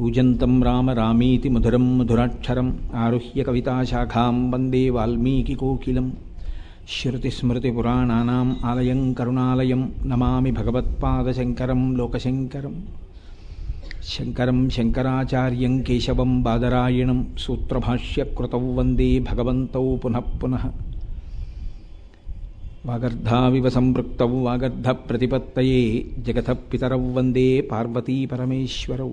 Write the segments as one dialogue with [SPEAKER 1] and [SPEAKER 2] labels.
[SPEAKER 1] కూజంతం రామ రామీతి మధురం మధురాక్షరం ఆరుహ్య కవితాశాఖాం వందే వాల్మీకికోకిలం శృతిస్మృతిపురాణానాం ఆలయం కరుణాలయం నమామి భగవత్పాదశంకరం లోకశంకరం. శంకరం శంకరాచార్యం కేశవం బాదరాయణం సూత్రభాష్యకృతౌ వందే భగవంతౌ పునః పునః. వాగర్ధావివ సంపృక్తౌ వాగర్ధప్రతిపత్తయే జగత పితరౌ వందే పార్వతీపరమేశ్వరౌ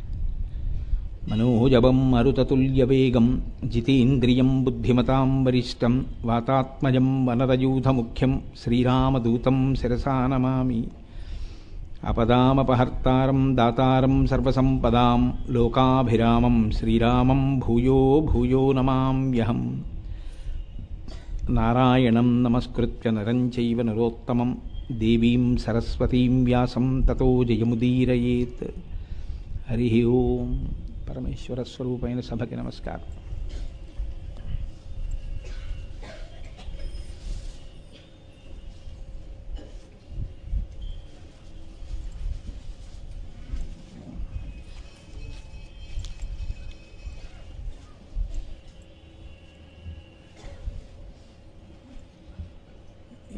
[SPEAKER 1] మనోజవం మరుతతుల్యవేగం జితేంద్రియం బుద్ధిమతాం వరిష్టం వాతాత్మజం వనరయూధముఖ్యం శ్రీరామదూతం శిరసా నమామి. అపదామపహర్తారం దాతారం సర్వసంపదాం లోకాభిరామం శ్రీరామం భూయో భూయో నమామ్యహం నారాయణం నమస్కృత్య నరం చైవ నరోత్తమం దేవీం సరస్వతీం వ్యాసం తతో జయముదీరయేత్. హరి ఓం. పరమేశ్వర స్వరూపైన సభకి నమస్కారం.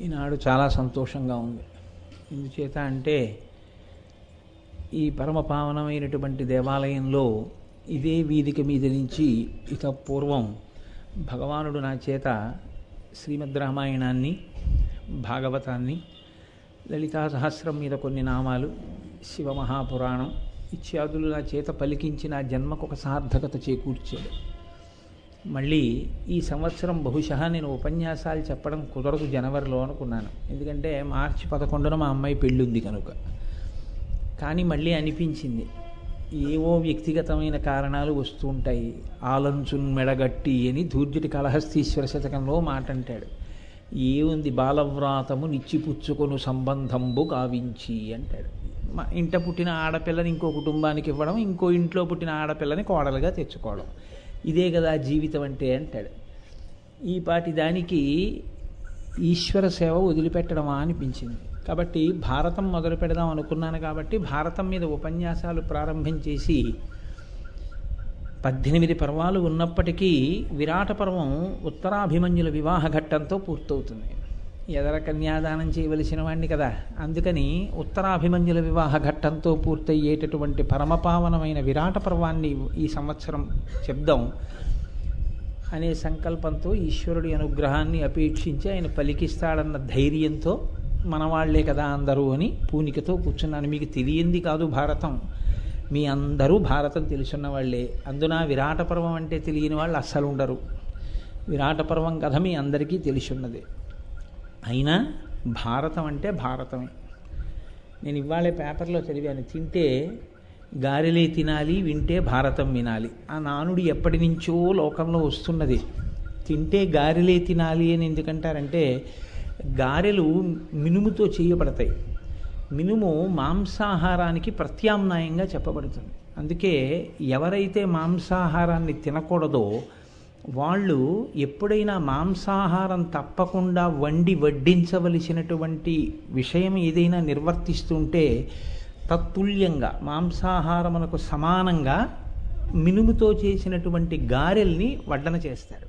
[SPEAKER 1] ఈనాడు చాలా సంతోషంగా ఉంది. ఎందుచేత అంటే ఈ పరమ పావనమైనటువంటి దేవాలయంలో ఇదే వేదిక మీద నుంచి ఇత పూర్వం భగవానుడు నా చేత శ్రీమద్ రామాయణాన్ని భాగవతాన్ని లలితా సహస్రం మీద కొన్ని నామాలు శివమహాపురాణం ఇత్యాదులు నా చేత పలికించి నా జన్మకు ఒక సార్థకత చేకూర్చాడు. మళ్ళీ ఈ సంవత్సరం బహుశా నేను ఉపన్యాసాలు చెప్పడం కుదరదు జనవరిలో అనుకున్నాను. ఎందుకంటే మార్చి పదకొండున మా అమ్మాయి పెళ్ళి ఉంది కనుక. కానీ మళ్ళీ అనిపించింది. ఏవో వ్యక్తిగతమైన కారణాలు వస్తూ ఉంటాయి ఆలంచున్ మెడగట్టి అని ధూర్జటి కలహస్తీశ్వర శతకంలో మాట అంటాడు ఏముంది బాలవ్రాతము నిచ్చిపుచ్చుకొను సంబంధంబు కావించి అంటాడు. మా ఇంట పుట్టిన ఆడపిల్లని ఇంకో కుటుంబానికి ఇవ్వడం ఇంకో ఇంట్లో పుట్టిన ఆడపిల్లని కోడలుగా తెచ్చుకోవడం. ఇదే కదా జీవితం అంటే అంటాడు. ఈ పాటి దానికి ఈశ్వర సేవ వదిలిపెట్టడమా అనిపించింది. కాబట్టి భారతం మొదలు పెడదాం అనుకున్నాను కాబట్టి భారతం మీద ఉపన్యాసాలు ప్రారంభం చేసి పద్దెనిమిది పర్వాలు ఉన్నప్పటికీ విరాట పర్వం ఉత్తరాభిమన్యుల వివాహ ఘట్టంతో పూర్తవుతుంది. ఎదర కన్యాదానం చేయవలసిన వాడిని కదా. అందుకని ఉత్తరాభిమన్యుల వివాహ ఘట్టంతో పూర్తయ్యేటటువంటి పరమపావనమైన విరాట పర్వాన్ని ఈ సంవత్సరం చెప్దాం అనే సంకల్పంతో ఈశ్వరుడి అనుగ్రహాన్ని అపేక్షించి ఆయన పలికిస్తాడన్న ధైర్యంతో మనవాళ్ళే కదా అందరూ అని పూనికతో కూర్చున్నాను. మీకు తెలియంది కాదు భారతం. మీ అందరూ భారతం తెలుసున్న వాళ్ళే అందున విరాట పర్వం అంటే తెలియని వాళ్ళు అస్సలు ఉండరు. విరాట పర్వం కథ మీ అందరికీ తెలుసున్నదే. అయినా భారతం అంటే భారతమే. నేను ఇవాళే పేపర్లో చదివాను. తింటే గారెలే తినాలి వింటే భారతం వినాలి. ఆ నానుడి ఎప్పటి నుంచో లోకంలో వస్తున్నది. తింటే గారెలే తినాలి అని ఎందుకంటారంటే గారెలు మినుముతో చేయబడతాయి. మినుము మాంసాహారానికి ప్రత్యామ్నాయంగా చెప్పబడుతుంది. అందుకే ఎవరైతే మాంసాహారాన్ని తినకూడదో వాళ్ళు ఎప్పుడైనా మాంసాహారం తప్పకుండా వండి వడ్డించవలసినటువంటి విషయం ఏదైనా నిర్వర్తిస్తుంటే తత్తుల్యంగా మాంసాహారమునకు సమానంగా మినుముతో చేసినటువంటి గారెల్ని వడ్డన చేస్తారు.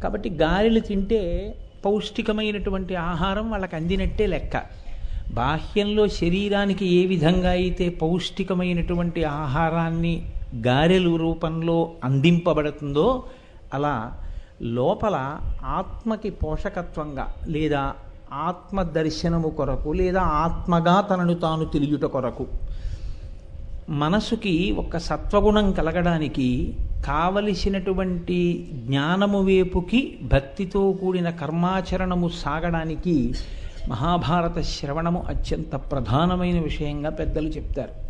[SPEAKER 1] కాబట్టి గారెలు తింటే పౌష్టికమైనటువంటి ఆహారం వాళ్ళకి అందినట్టే లెక్క. బాహ్యంలో శరీరానికి ఏ విధంగా అయితే పౌష్టికమైనటువంటి ఆహారాన్ని గారెలు రూపంలో అందింపబడుతుందో అలా లోపల ఆత్మకి పోషకత్వంగా లేదా ఆత్మ దర్శనము కొరకు లేదా ఆత్మగా తనను తాను తెలియుట కొరకు మనసుకి ఒక సత్వగుణం కలగడానికి కావలసినటువంటి జ్ఞానము వైపుకి భక్తితో కూడిన కర్మాచరణము సాగడానికి మహాభారత శ్రవణము అత్యంత ప్రధానమైన విషయంగా పెద్దలు చెప్తారు.